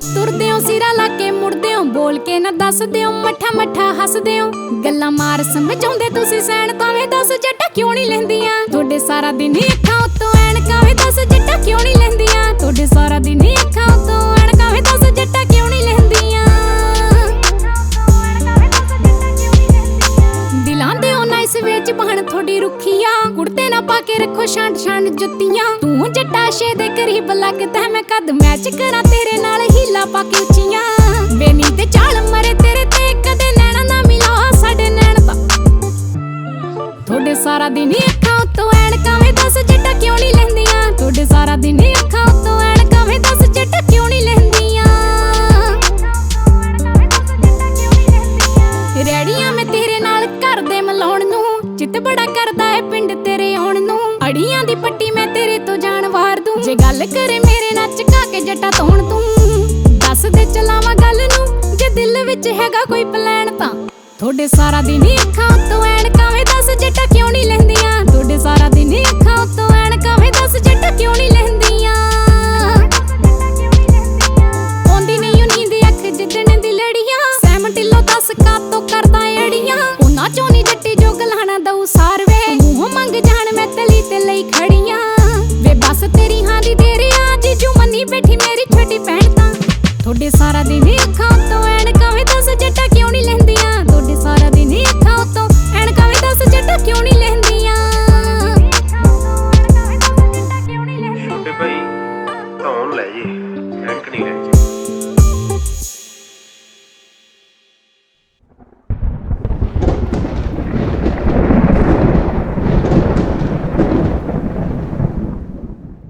ਤੁਰਦੇ ਕੇ ਨਾ ਦੱਸ ਦਿਓ ਮੱਠਾ ਮੱਠਾ ਹੱਸਦੇ ਹੋ ਗੱਲਾਂ ਮਾਰ ਸਮਝਾਉਂਦੇ ਤੁਸੀਂ ਸੈਣ ਤਾਂ ਦੱਸ ਜੱਟਾ ਕਿਉਂ ਨਹੀਂ ਲੈਂਦੀਆਂ? ਤੁਹਾਡੇ ਸਾਰਾ ਦਿਨ ਹੀ ਅੱਖਾਂ ਉੱਤੋਂ ਐਨਕਾਂ ਵੇ ਦੱਸ ਜੱਟਾ ਕਿਉਂ ਨਹੀਂ ਲੈਂਦੀਆਂ? ਤੁਹਾਡੇ ਸਾਰਾ ਦਿਨ ਹੀ ਅੱਖਾਂ ਉੱਤੋਂ ਐਨਕਾਂ ਵੇ ਦੱਸ ਜੱਟਾ ਕਿਉਂ ਨਹੀਂ ਲੈਂਦੀਆਂ? ਦਿਲਾਂ ਦੇ ਉਹ ਨਾਈਸ ਵਿੱਚ ਬਹਣ ਥੋੜੀ ਰੁੱਖੀਆਂ। ਕੁੜਤੇ ਨਾ ਪਾ ਕੇ ਰੱਖੋ ਛਾਂਟ ਛਾਂਟ ਜੁੱਤੀਆਂ। ਤੂੰ ਜੱਟਾ ਸ਼ੇ ਦੇ ਕਰੀਬ ਲੱਗਦਾ ਮੈਂ ਕਦ ਮੈਚ ਕਰਾਂ ਤੇਰੇ ਨਾਲ ਹੀਲਾ ਪਾ ਕੇ ਉੱਚੀਆਂ। ਬੇਨੀ ਤੇ ਚਾਲ ਮਰੇ ਤੇਰੇ ਤੇ ਕਦੇ ਨੈਣਾ ਨਾ ਮਿਲਾ ਸਾਡੇ ਨੈਣ ਤਾਂ ਤੁਹਾਡੇ ਸਾਰਾ ਦਿਨ ਅੱਖਾਂ ਉੱਤੋਂ ਐਨਕਾਂ ਵੇ ਦੱਸ ਜੱਟਾ ਕਿਉਂ ਨਹੀਂ ਲੈਂਦੀਆਂ? ਤੁਹਾਡੇ ਸਾਰਾ ਦਿਨ ਅੱਖਾਂ ਉੱਤੋਂ ਐਨਕਾਂ ਵੇ ਦੱਸ ਜੱਟਾ ਕਿਉਂ ਨਹੀਂ ਲੈਂਦੀਆਂ? ਰੈੜੀਆਂ ਮੈਂ ਤੇਰੇ ਨਾਲ ਘਰ ਦੇ ਮਲਾਉਣ ਨੂੰ, ਚਿੱਤ ਬੜਾ ਕਰਦਾ ਹੈ ਪਿੰਡ ਤੇਰੇ ਆਉਣ ਨੂੰ। ਅੜੀਆਂ ਦੀ ਪੱਟੀ ਮੈਂ ਤੇਰੇ ਤੋਂ ਜਾਣ ਵਾਰ ਦੂੰ। ਜੇ ਗੱਲ ਕਰੇ ਮੇਰੇ ਨਾਲ ਚਕਾ ਕੇ ਜੱਟਾ ਤੋਣ ਤੂੰ ਦੱਸ ਚਲਾਵਾਂ ਗੱਲ ਨੂੰ, ਜੇ ਦਿਲ ਵਿੱਚ ਹੈਗਾ ਕੋਈ ਪਲਾਨ ਤਾਂ। ਤੁਹਾਡੇ ਸਾਰਾ ਦਿਨ ਹੀ ਅੱਖਾਂ ਉੱਤੋਂ ਐਨਕਾਂ ਵੇ ਦੱਸ ਜੱਟਾ ਕਿਉਂ ਨਹੀਂ ਲੈਂਦੀਆਂ? ਤੁਹਾਡੇ ਸਾਰਾ ਦਿਨ ਹੀ ਅੱਖਾਂ ਉੱਤੋਂ ਐਨਕਾਂ ਵੇ ਦੱਸ ਜੱਟਾ ਕਿਉਂ ਨਹੀਂ ਲੈਂਦੀਆਂ? ਆਉਂਦੀ ਨਹੀਂ ਉਹ ਨੀਂਦ ਅੱਖ ਜਿੱਦਣ ਦੀ ਲੜੀਆਂ। ਸੈਮ ਢਿੱਲੋਂ ਦੱਸ ਕਾਤੋਂ ਕਰਦਾ ਏੜੀਆਂ ਉਹਨਾਂ ਚੋਂ ਨੀ ਜੱਟੀ ਜੋ ਗਲਾਣਾ ਦਊ ਸਾਰਵੇ ਮੂੰਹ ਮੰਗ ਜਾਣ ਮੈਂ ਤਲੀ ਤੇ ਲਈ ਖੜੀਆਂ। ਵੇ ਬਸ ਤੇਰੀ ਹਾਂ ਦੀ ਦੇਰਿਆ ਜੀਜੂ ਮੰਨੀ ਬੈਠੀ ਮੇਰੀ ਛੋਟੀ ਭੈਣ ਤਾਂ। ਤੁਹਾਡੇ ਸਾਰਾ ਦਿਨ ਹੀ ਅੱਖਾਂ ਤੋਂ ਐਨਕਾਂ ਵੀ ਦੱਸ ਜੱਟਾ ਕਿਉਂ ਨਹੀਂ ਲੈਂਦੀਆਂ? ਤੁਹਾਡੇ ਸਾਰਾ ਦਿਨ ਹੀ ਅੱਖਾਂ ਤੋਂ ਐਨਕਾਂ ਵੀ ਦੱਸ ਜੱਟਾ ਕਿਉਂ ਨਹੀਂ ਲੈਂਦੀਆਂ? ਛੋਟੇ ਭਾਈ ਧੌਣ ਲੈ ਜੇ।